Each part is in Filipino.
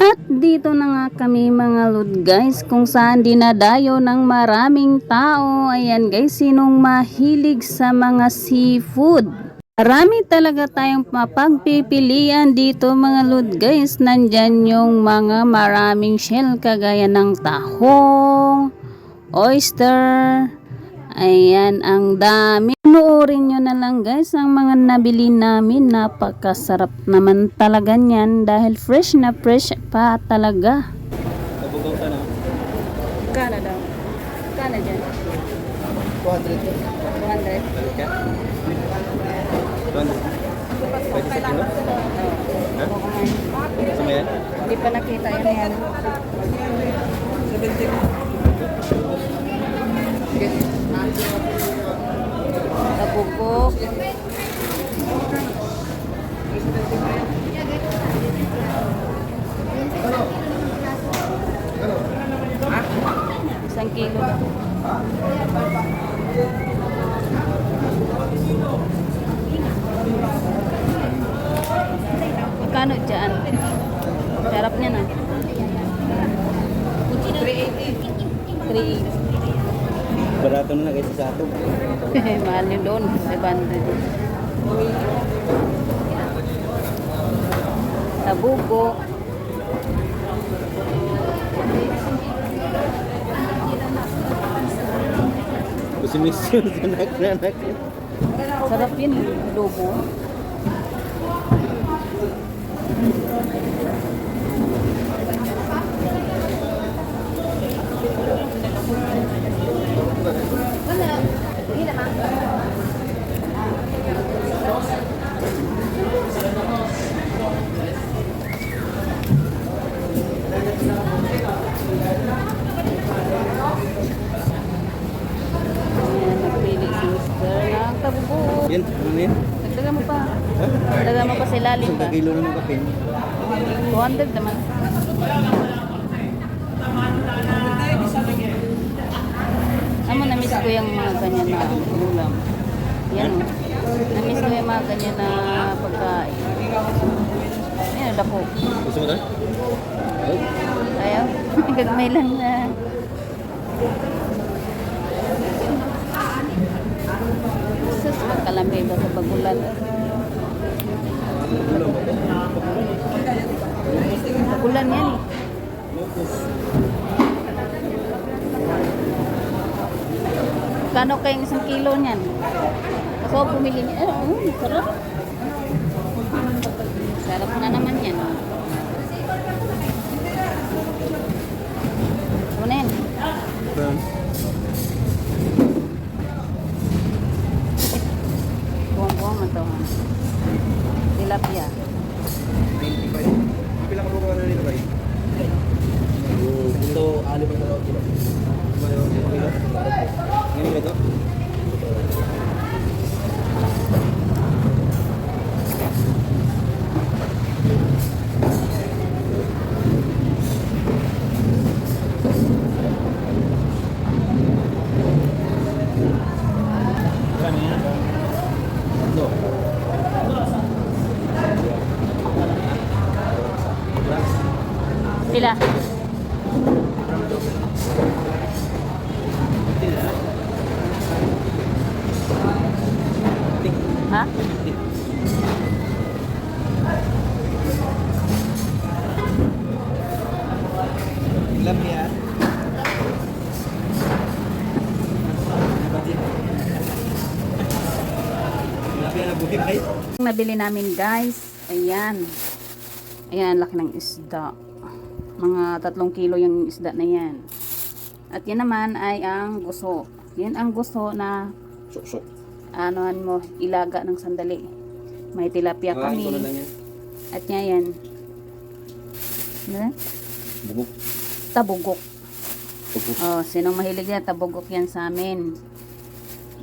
At dito na nga kami mga lud guys kung saan dinadayo ng maraming tao. Ayan guys, sinong mahilig sa mga seafood? Marami talaga tayong mapagpipilian dito mga lud guys. Nandyan yung mga maraming shell kagaya ng tahong, oyster, ayan ang dami. Panoorin nyo na lang guys ang mga nabili namin. Napakasarap naman talaga niyan dahil fresh na fresh pa talaga. Nabugaw ka na. Kana daw? Kana dyan? 200. 200? Balik ka? 200. Pwede sa kilo? Gusto mo yan? Hindi pa nakita yun yan. Tabugok. Isang kilo daw. Magkano dyan? Sarap niya na. 380. Barato na lang kaysa sa ato. Mahal yun doon. 500. Tabugo. Gusto mo yun sa anak-anak. Sarap yun. Adobo. Yan, ano yan? Dagdagan mo pa. Ha? Dagdagan mo pa sa ilalim Isang ba? kilo na ng kape. 200 naman. Amo na-miss ko yung mga ganyan na ulam. Yan o. Na-miss ko yung mga ganyan na pagkain. Ayan, dako. Gusto mo tayo? Ayaw. Gagmay lang na. Sa pagulan? Pagulan yan eh. Kano kayong isang kilo niyan? Kasi ako bumili niya. Eh. Sarap man to. Tilapia. 25. Pila ka lugar na nito ba? Ito, ali pa dalawa kilo. Pila? Ha? Ay. Ang nabili namin guys, ayan. Ayan, laki ng isda. Mga tatlong kilo yung isda na yan. At yan naman ay ang guso. Yan ang gusto na anohan mo, ilaga ng sandali. May tilapia na kami. yan. At yan yan. Ano? Bubuk. Tabugok. Bubuk. Oh, sinong mahilig yan? Tabugok yan sa amin.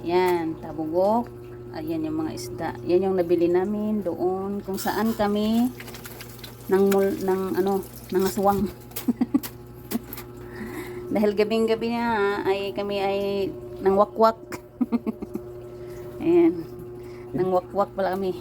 Yan, tabugok. Ayan yung mga isda. Yan yung nabili namin doon kung saan kami ng mul, ng ano, ng aswang. Dahil gabing-gabi na ay kami ay nang wakwak. Ayan. Nang wakwak pala kami.